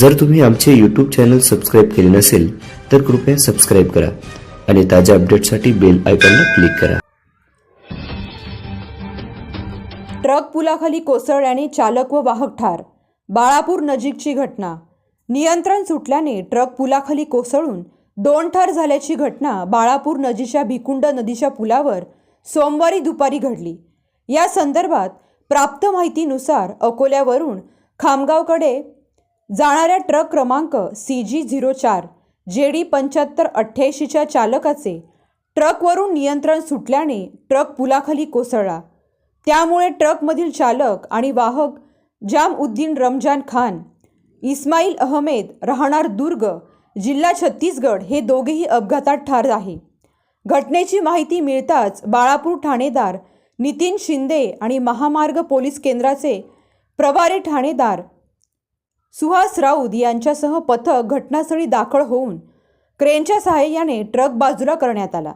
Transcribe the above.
जर तुम्ही आमचे यूट्यूब चॅनल सबस्क्राईब केले नसेल तर कृपया सबस्क्राईब करा आणि ताज्या अपडेटसाठी बेल आयकॉनला क्लिक करा. ट्रक पुलाखाली कोसळल्याने चालक व वाहक ठार. बाळापूर नजीकची घटना. नियंत्रण सुटल्याने ट्रक पुलाखाली कोसळून दोन ठार झाल्याची घटना बाळापूर नजीच्या भिकुंड नदीच्या पुलावर सोमवारी दुपारी घडली. या संदर्भात प्राप्त माहितीनुसार अकोल्यावरून खामगावकडे जाणाऱ्या ट्रक क्रमांक सी जी झिरो चार जे डी पंच्याहत्तर अठ्ठ्याऐंशीच्या चालकाचे ट्रकवरून नियंत्रण सुटल्याने ट्रक पुलाखाली कोसळला. त्यामुळे ट्रकमधील चालक आणि वाहक जाम उद्दीन रमजान खान इस्माईल अहमेद राहणार दुर्ग जिल्हा छत्तीसगड हे दोघेही अपघातात ठार आहे. घटनेची माहिती मिळताच बाळापूर ठाणेदार नितीन शिंदे आणि महामार्ग पोलीस केंद्राचे प्रभारी ठाणेदार सुहास राऊत यांच्यासह पथक घटनास्थळी दाखल होऊन क्रेनच्या सहाय्याने ट्रक बाजूला करण्यात आला.